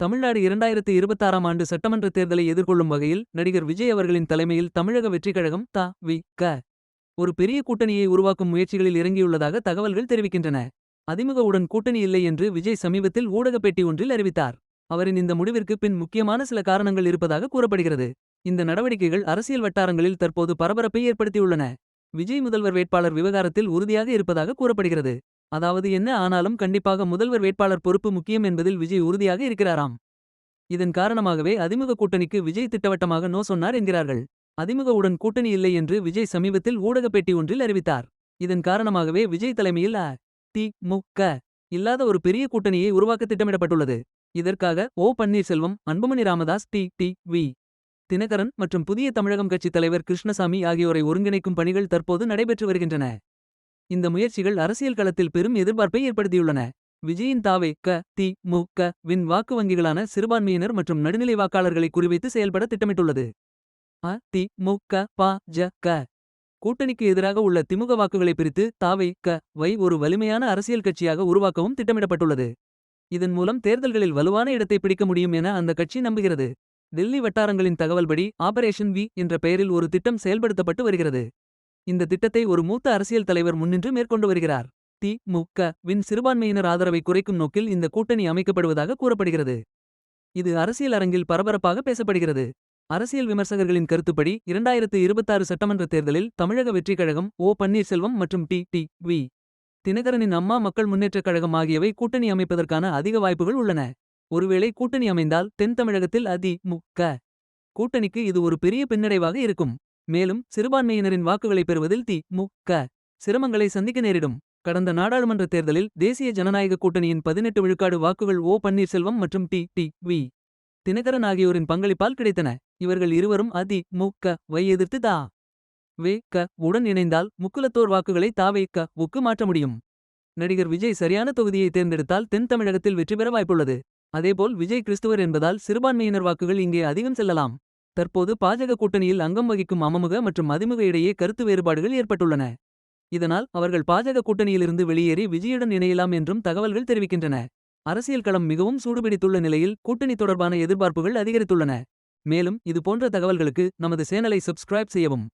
தமிழ்நாடு இரண்டாயிரத்து இருபத்தாறாம் ஆண்டு சட்டமன்ற தேர்தலை எதிர்கொள்ளும் வகையில் நடிகர் விஜய் அவர்களின் தலைமையில் தமிழக வெற்றிக் கழகம் த வி க ஒரு பெரிய கூட்டணியை உருவாக்கும் முயற்சிகளில் இறங்கியுள்ளதாக தகவல்கள் தெரிவிக்கின்றன. அதிமுகவுடன் கூட்டணி இல்லை என்று விஜய் சமீபத்தில் ஊடகப் பேட்டி ஒன்றில் அறிவித்தார். அவரின் இந்த முடிவிற்கு பின் முக்கியமான சில காரணங்கள் இருப்பதாக கூறப்படுகிறது. இந்த நடவடிக்கைகள் அரசியல் வட்டாரங்களில் தற்போது பரபரப்பை ஏற்படுத்தியுள்ளன. விஜய் முதல்வர் வேட்பாளர் விவகாரத்தில் உறுதியாக இருப்பதாக கூறப்படுகிறது. அதாவது என்ன ஆனாலும் கண்டிப்பாக முதல்வர் வேட்பாளர் பொறுப்பு முக்கியம் என்பதில் விஜய் உறுதியாக இருக்கிறாராம். இதன் காரணமாகவே அதிமுக கூட்டணிக்கு விஜய் திட்டவட்டமாக நோ சொன்னார் என்கிறார்கள். அதிமுகவுடன் கூட்டணி இல்லை என்று விஜய் சமீபத்தில் ஊடகப் பேட்டி ஒன்றில் அறிவித்தார். இதன் காரணமாகவே விஜய் தலைமையில் அ தி மு க இல்லாத ஒரு பெரிய கூட்டணியை உருவாக்க திட்டமிடப்பட்டுள்ளது. இதற்காக O Panneerselvam Anbumani Ramadoss T T V Dhinakaran மற்றும் புதிய தமிழகம் கட்சித் தலைவர் கிருஷ்ணசாமி ஆகியோரை ஒருங்கிணைக்கும் பணிகள் தற்போது நடைபெற்று வருகின்றன. இந்த முயற்சிகள் அரசியல் களத்தில் பெரும் எதிர்பார்ப்பை ஏற்படுத்தியுள்ளன. விஜயின் தாவே க தி மு க வின் வாக்கு வங்கிகளான சிறுபான்மையினர் மற்றும் நடுநிலை வாக்காளர்களை குறிவைத்து செயல்பட திட்டமிட்டுள்ளது. அ தி மு க ப ஜ க. கூட்டணிக்கு எதிராக உள்ள திமுக வாக்குகளை பிரித்து தாவே க வை ஒரு வலிமையான அரசியல் கட்சியாக உருவாக்கவும் திட்டமிடப்பட்டுள்ளது. இதன் மூலம் தேர்தல்களில் வலுவான இடத்தை பிடிக்க முடியும் என அந்த கட்சி நம்புகிறது. டெல்லி வட்டாரங்களின் தகவல்படி ஆபரேஷன் வி என்ற பெயரில் ஒரு திட்டம் செயல்படுத்தப்பட்டு வருகிறது. இந்த திட்டத்தை ஒரு மூத்த அரசியல் தலைவர் முன்னின்று மேற்கொண்டு வருகிறார். தி. மு. க. வின் சிறுபான்மையினர் ஆதரவை குறைக்கும் நோக்கில் இந்த கூட்டணி அமைக்கப்படுவதாக கூறப்படுகிறது. இது அரசியல் அரங்கில் பரபரப்பாக பேசப்படுகிறது. அரசியல் விமர்சகர்களின் கருத்துப்படி இரண்டாயிரத்து இருபத்தாறு சட்டமன்ற தேர்தலில் தமிழக வெற்றிக் கழகம் ஓ. பன்னீர்செல்வம் மற்றும் டி. டி. வி. தினகரனின் அம்மா மக்கள் முன்னேற்றக் கழகம் ஆகியவை கூட்டணி அமைப்பதற்கான அதிக வாய்ப்புகள் உள்ளன. ஒருவேளை கூட்டணி அமைந்தால் தென் தமிழகத்தில் அதி மு. க. கூட்டணிக்கு இது ஒரு பெரிய பின்னடைவாக இருக்கும். மேலும் சிறுபான்மையினரின் வாக்குகளை பெறுவதில் தி மு க சிரமங்களை சந்திக்க நேரிடும். கடந்த நாடாளுமன்ற தேர்தலில் தேசிய ஜனநாயக கூட்டணியின் பதினெட்டு விழுக்காடு வாக்குகள் ஓ பன்னீர்செல்வம் மற்றும் டி டி வி தினகரன் ஆகியோரின் பங்களிப்பால் கிடைத்தன. இவர்கள் இருவரும் அதி மு க வை எதிர்த்து தா வே க உடன் இணைந்தால் முக்குலத்தோர் வாக்குகளை தாவே க உக்கு மாற்ற முடியும். நடிகர் விஜய் சரியான தொகுதியை தேர்ந்தெடுத்தால் தென் தமிழகத்தில் வெற்றி பெற வாய்ப்புள்ளது. அதேபோல் விஜய் கிறிஸ்துவர் என்பதால் சிறுபான்மையினர் வாக்குகள் இங்கே அதிகம் செல்லலாம். தற்போது பாஜக கூட்டணியில் அங்கம் வகிக்கும் அமமுக மற்றும் மதிமுக இடையே கருத்து வேறுபாடுகள் ஏற்பட்டுள்ளன. இதனால் அவர்கள் பாஜக கூட்டணியிலிருந்து வெளியேறி விஜயுடன் இணையலாம் என்றும் தகவல்கள் தெரிவிக்கின்றன. அரசியல் களம் மிகவும் சூடுபிடித்துள்ள நிலையில் கூட்டணி தொடர்பான எதிர்பார்ப்புகள் அதிகரித்துள்ளன. மேலும் இது போன்ற தகவல்களுக்கு நமது சேனலை சப்ஸ்கிரைப் செய்யவும்.